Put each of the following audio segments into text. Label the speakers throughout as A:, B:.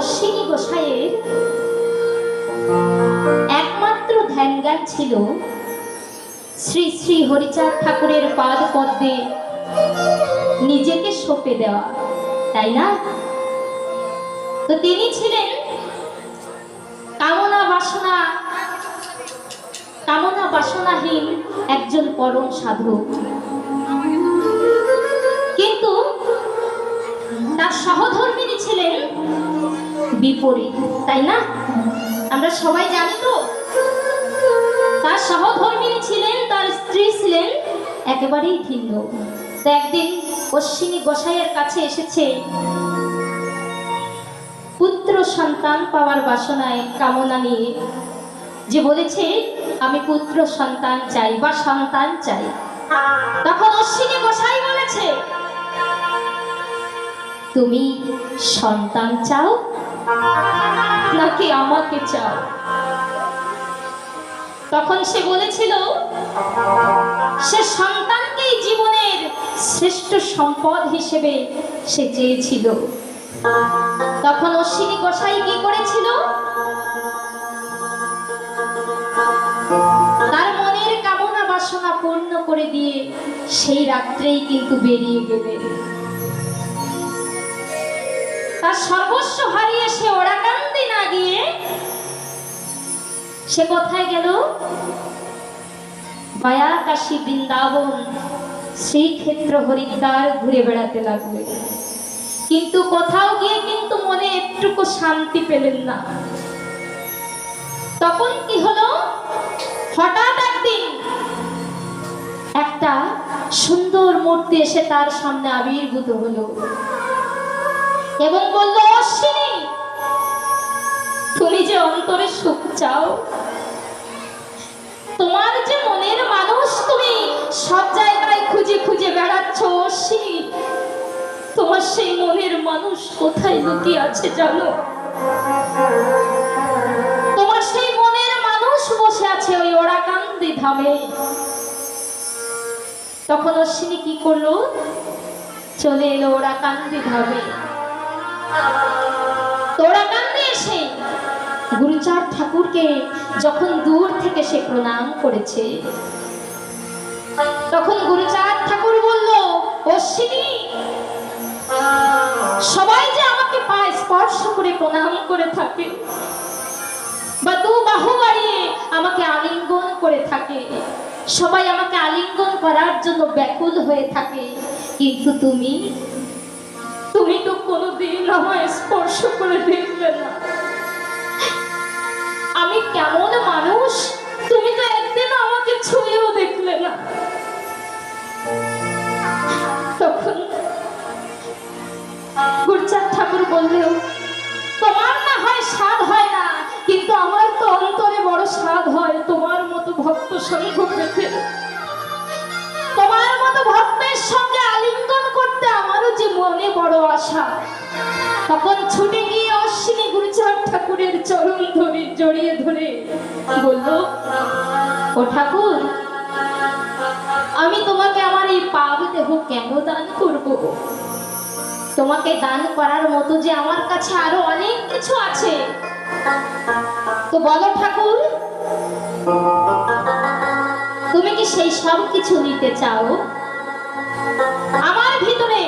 A: অশ্বিনী গোসাইয়ের একমাত্র ধ্যান জ্ঞান ছিল শ্রী শ্রী হরিচাঁদ ঠাকুরের পাদ পদ্মে নিজেকে সঁপে দেওয়া, তাই না? তো তিনি ছিলেন কামনা বাসনা, কামনা বাসনাহীন একজন পরম সাধু কিন্তু তার সহধর্মিনী ছিলেন বিপরীত, তাই না? আমরা সবাই জানি তো? তার সহধর্মিনী ছিলেন, তার স্ত্রী ছিলেন একেবারেই ভিন্ন। তো একদিন অশ্বিনী গোসাইয়ের কাছে এসেছে, পুত্র সন্তান পাওয়ার বাসনায় কামনা নিয়ে। যে বলেছে, আমি পুত্র সন্তান চাই বা সন্তান চাই। তখন অশ্বিনী গোসাই বলেছে, তুমি সন্তান চাও নাকি আমাকে চাও? তখন সে বলেছিল, সে সন্তানকেই জীবনের শ্রেষ্ঠ সম্পদ হিসেবে সে চেয়েছিল। তখন অশ্বিনী গোসাই কি করেছিল? তার মনের কামনা বাসনা পূর্ণ করে দিয়ে সেই রাত্রেই কিন্তু বেরিয়ে গেলে তার সর্বস্ব হারিয়ে সে ওরাকান্দি না গিয়ে সে কোথায় গেল? মায়াকাশী বৃন্দাবন, শ্রীক্ষেত্র হরিদ্বার ঘুরে বেড়াতে লাগবে কিন্তু কোথাও গিয়ে কিন্তু মনে একটুকু শান্তি পেলেন না। তখন কি হলো? হঠাৎ একদিন একটা সুন্দর মূর্তি এসে তার সামনে আবির্ভূত হলো। এবং বলল, অশ্বিনী, তুমি যে অন্তরে সুখ চাও, তোমার যে মনের মানুষ তুমি সব জায়গায় খুঁজে খুঁজে বেড়াচ্ছ, অশ্বিনী, তোমার সেই মনের মানুষ কোথায় লুকিয়ে আছে জানো? তোমার সেই মনের মানুষ বসে আছে ওই ওরাকান্দি ধামে। তখন অশ্বিনী কি করল? চলে এলো ওরাকান্দি ধামে। তোরাকান্দি এসে? গুরুচাঁদ ঠাকুরকে যখন দূর থেকে সে প্রণাম করেছে, তখন গুরুচাঁদ ঠাকুর বলল, অশ্বিনী, সবাই যে আমাকে পায় স্পর্শ করে প্রণাম করে থাকে বা দু বাহু বাড়িয়ে আমাকে আলিঙ্গন করে থাকে, সবাই আমাকে আলিঙ্গন করার জন্য ব্যাকুল হয়ে থাকে। কিন্তু তুমি তুমি তো কোনোদিন আমায় স্পর্শ করে দেখলে না। আমি কেমন মানুষ, তুমি তো একদিন আমাকে ছুঁয়েও দেখলে না। তখন গুরচাঁদ ঠাকুর বললেও তোমার না হয় স্বাদ হয় না, কিন্তু আমার তো অন্তরে বড় স্বাদ হয়। তোমার মতো ভক্ত সঙ্গ পেতে তোমার মতো ভক্তের সঙ্গে আলিঙ্গন করতে আমারও যে মনে বড় আশা। তখন ছুটে গিয়ে অশ্বিনী গুরুচাঁদ ঠাকুরের চরণ ধরে জড়িয়ে ধরে বলল, ও ঠাকুর, আমি তোমাকে আমার এই পাপ দেহ কেন দান করব? তোমাকে দান করার মতো যে আমার কাছে আরও অনেক কিছু আছে। তো বলো ঠাকুর সেই সব কিছু নিতে চাও? আমার ভিতরে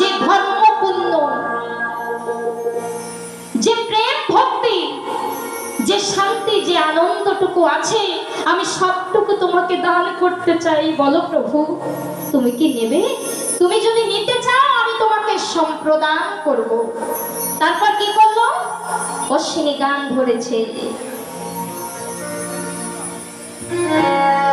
A: যে ধর্ম পুণ্য যে প্রেম ভক্তি, যে শান্তি, যে আনন্দটুকু আছে, আমি সবটুকু তোমাকে দান করতে চাই। বলো প্রভু, তুমি কি নেবে? তুমি যদি নিতে চাও, আমি তোমাকে সম্প্রদান করব। তারপর কি করল? অশ্বিনী গান ধরেছে। আমার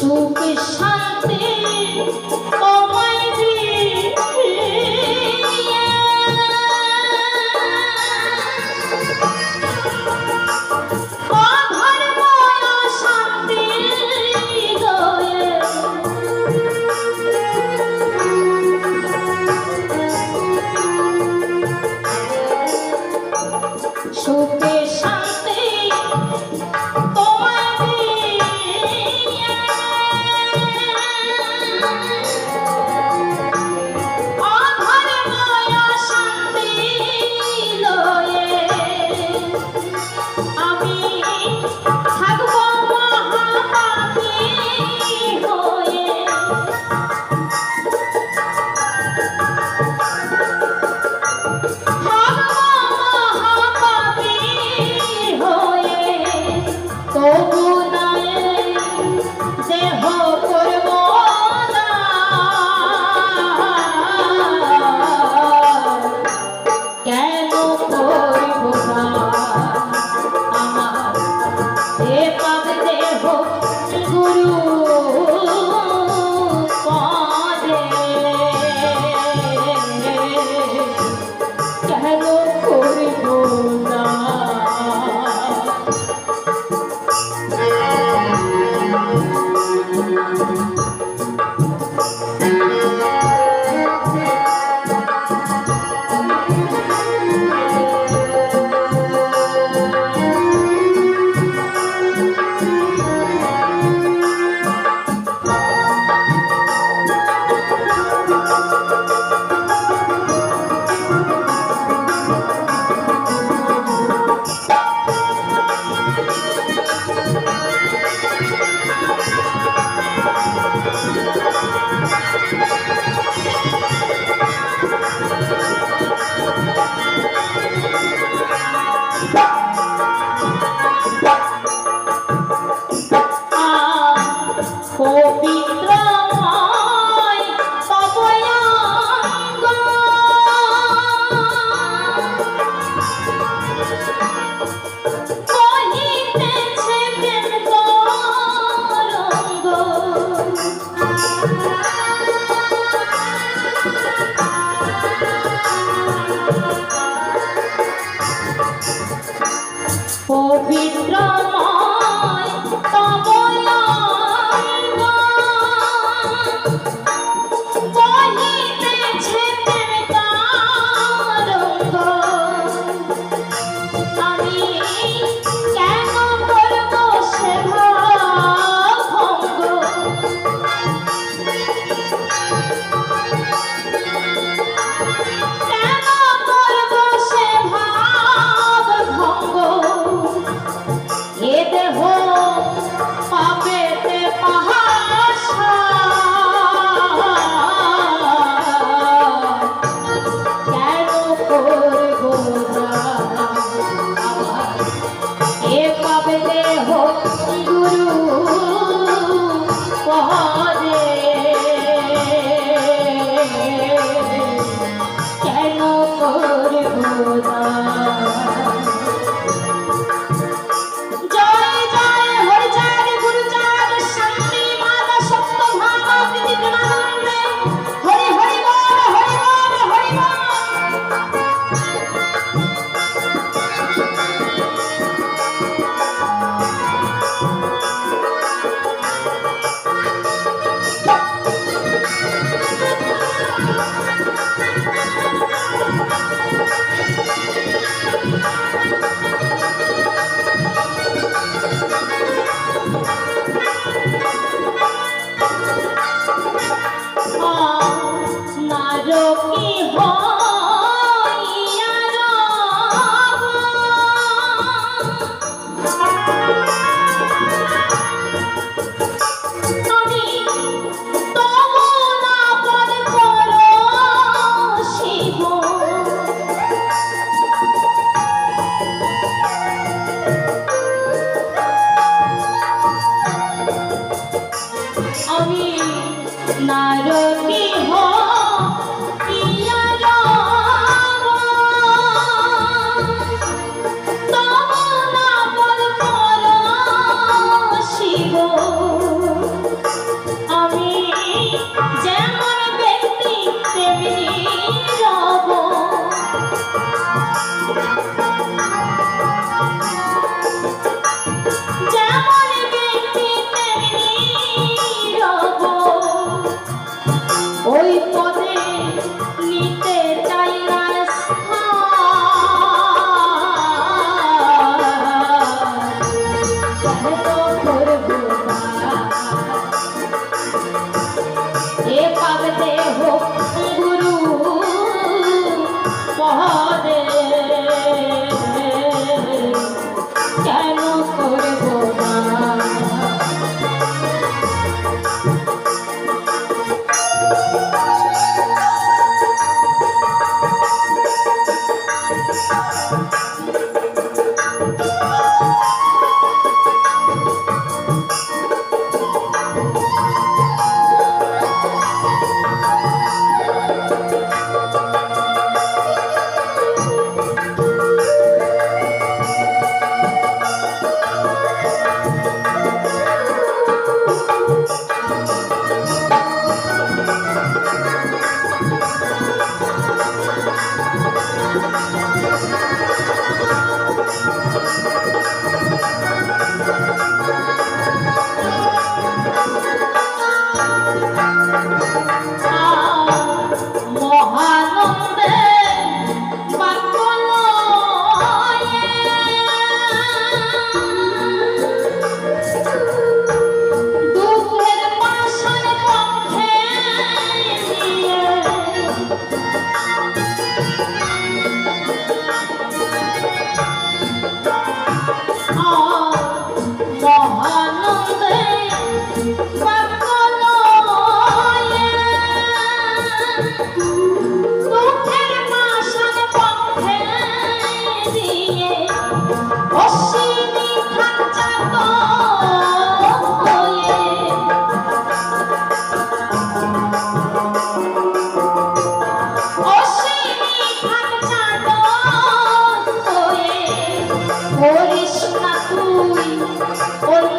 A: সুখ Oh, তুই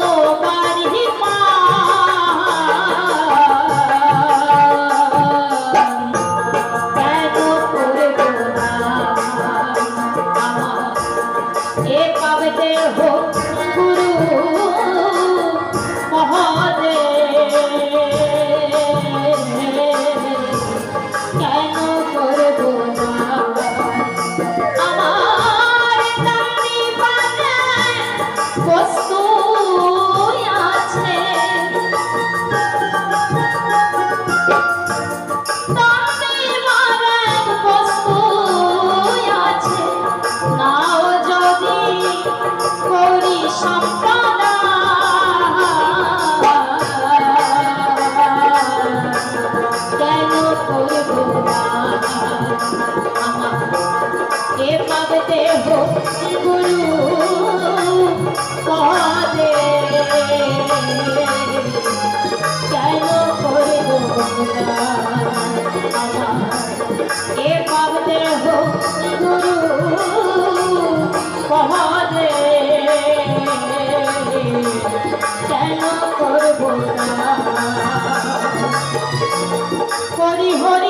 A: hold